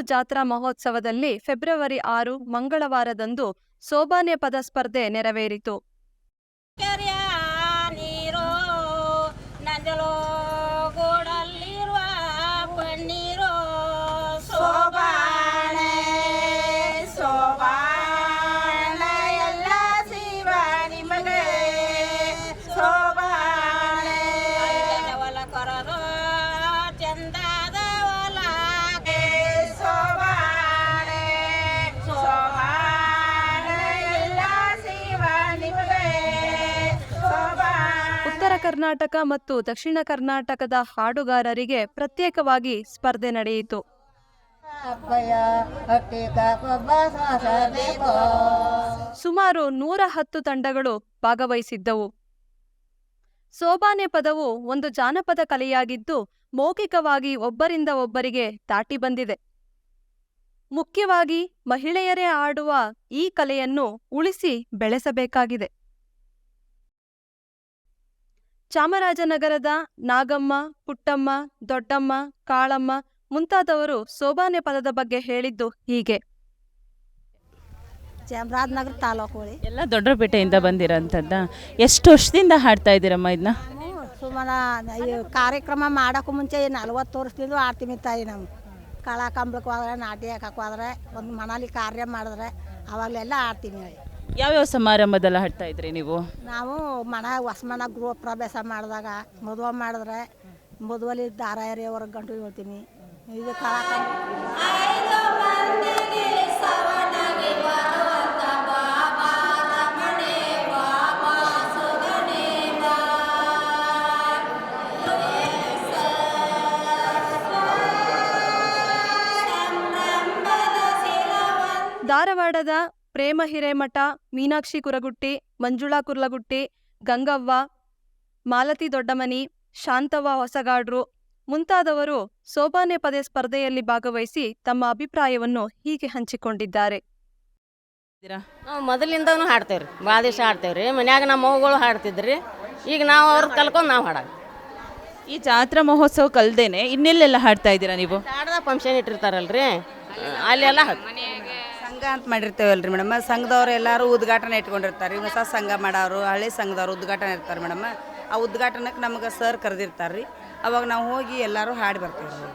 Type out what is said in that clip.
ಜಾತ್ರಾ ಮಹೋತ್ಸವದಲ್ಲಿ ಫೆಬ್ರವರಿ ಆರು ಮಂಗಳವಾರದಂದು ಸೋಬಾನೆ ಪದ ಸ್ಪರ್ಧೆ ನೆರವೇರಿತು. ಕರ್ನಾಟಕ ಮತ್ತು ದಕ್ಷಿಣ ಕರ್ನಾಟಕದ ಹಾಡುಗಾರರಿಗೆ ಪ್ರತ್ಯೇಕವಾಗಿ ಸ್ಪರ್ಧೆ ನಡೆಯಿತು. ಸುಮಾರು ನೂರ ಹತ್ತು ತಂಡಗಳು ಭಾಗವಹಿಸಿದ್ದವು. ಸೋಬಾನೆ ಪದವು ಒಂದು ಜಾನಪದ ಕಲೆಯಾಗಿದ್ದು ಮೌಖಿಕವಾಗಿ ಒಬ್ಬರಿಂದ ಒಬ್ಬರಿಗೆ ದಾಟಿ ಬಂದಿದೆ. ಮುಖ್ಯವಾಗಿ ಮಹಿಳೆಯರೇ ಆಡುವ ಈ ಕಲೆಯನ್ನು ಉಳಿಸಿ ಬೆಳೆಸಬೇಕಾಗಿದೆ. ಚಾಮರಾಜನಗರದ ನಾಗಮ್ಮ ಪುಟ್ಟಮ್ಮ ದೊಡ್ಡಮ್ಮ ಕಾಳಮ್ಮ ಮುಂತಾದವರು ಸೋಬಾನೆ ಪದದ ಬಗ್ಗೆ ಹೇಳಿದ್ದು ಹೀಗೆ. ಚಾಮರಾಜನಗರ ತಾಲೂಕು ಹೋಳಿ. ಎಲ್ಲ ದೊಡ್ಡಪೇಟೆಯಿಂದ ಬಂದಿರೋಂಥದ್ದ. ಎಷ್ಟು ವರ್ಷದಿಂದ ಹಾಡ್ತಾ ಇದ್ದೀರಮ್ಮ ಇದನ್ನ ಸುಮಾರು ಈ ಕಾರ್ಯಕ್ರಮ ಮಾಡೋಕ್ಕೂ ಮುಂಚೆ ನಲ್ವತ್ತು ವರ್ಷದಿಂದ ಆಡ್ತೀವಿ ತಾಯಿ ನಾವು. ಕಳ ಕಂಬಳಕ್ಕೆ ಹೋದ್ರೆ ನಾಟ್ಯಕ್ಕೆ ಹಾಕಕ್ಕೆ ಹೋದ್ರೆ ಒಂದು ಮನೇಲಿ ಕಾರ್ಯ ಮಾಡಿದ್ರೆ ಅವಾಗಲೆಲ್ಲ ಆಡ್ತೀನಿ ಹೇಳಿ ಯಾವ್ಯಾವ ಸಮಾರಂಭದಲ್ಲಿ ಹಾಡ್ತಾ ಇದ್ರಿ ನೀವು? ನಾವು ಮನೆ ಹೊಸ ಮನ ಗೃಹ ಪ್ರವೇಶ ಮಾಡಿದಾಗ ಮದುವೆ ಮಾಡಿದ್ರೆ ಮದುವೆಲಿ ದಾರ ಎರೆಯವ್ರಿಗೆ ಗಂಟು ಹೇಳ್ತೀನಿ ಇದು ಧಾರವಾಡದ ಪ್ರೇಮ ಹಿರೇಮಠ ಮೀನಾಕ್ಷಿ ಕುರಗುಟ್ಟಿ ಮಂಜುಳಾ ಕುರ್ಲಗುಟ್ಟಿ ಗಂಗವ್ವ ಮಾಲತಿ ದೊಡ್ಡಮನಿ ಶಾಂತವ್ವ ಹೊಸಗಾಡ್ರು ಮುಂತಾದವರು ಸೋಬಾನೆ ಪದೇ ಸ್ಪರ್ಧೆಯಲ್ಲಿ ಭಾಗವಹಿಸಿ ತಮ್ಮ ಅಭಿಪ್ರಾಯವನ್ನು ಹೀಗೆ ಹಂಚಿಕೊಂಡಿದ್ದಾರೆ. ಮೊದಲಿಂದ ನಾವು ಮೊದಲಿಂದನೂ ಹಾಡ್ತೇವೆ ರೀ ಭಾಳ ದಿವಸ ಹಾಡ್ತೇವೆ ರೀ ಮನ್ಯಾಗ ನಮ್ಮ ಮಗುಗಳು ಹಾಡ್ತಿದ್ರಿ. ಈಗ ನಾವು ಅವ್ರ ಕಲ್ಕೊಂಡು ನಾವು ಹಾಡ ಈ ಜಾತ್ರಾ ಮಹೋತ್ಸವ ಕಲ್ದೇನೆ ಇನ್ನೆಲ್ಲೆಲ್ಲ ಹಾಡ್ತಾ ಇದ್ದೀರಾ ನೀವು? ಹಾಡ್ದ ಫಂಕ್ಷನ್ ಇಟ್ಟಿರ್ತಾರಲ್ರಿ. ಅಲ್ಲೆಲ್ಲ ಅಂತ ಮಾಡಿರ್ತೇವಲ್ರಿ ಮೇಡಮ್. ಸಂಘದವ್ರು ಎಲ್ಲರೂ ಉದ್ಘಾಟನೆ ಇಟ್ಕೊಂಡಿರ್ತಾರೆ. ರೀ ಹೊಸ ಸಂಘ ಮಾಡೋರು ಹಳೆ ಸಂಘದವ್ರು ಉದ್ಘಾಟನೆ ಇರ್ತಾರೆ ಮೇಡಮ್. ಆ ಉದ್ಘಾಟನಕ್ಕೆ ನಮಗೆ ಸರ್ ಕರೆದಿರ್ತಾರೆ ರೀ ಅವಾಗ ನಾವು ಹೋಗಿ ಎಲ್ಲರೂ ಹಾಡಿ ಬರ್ತೀವಿ. ರೀ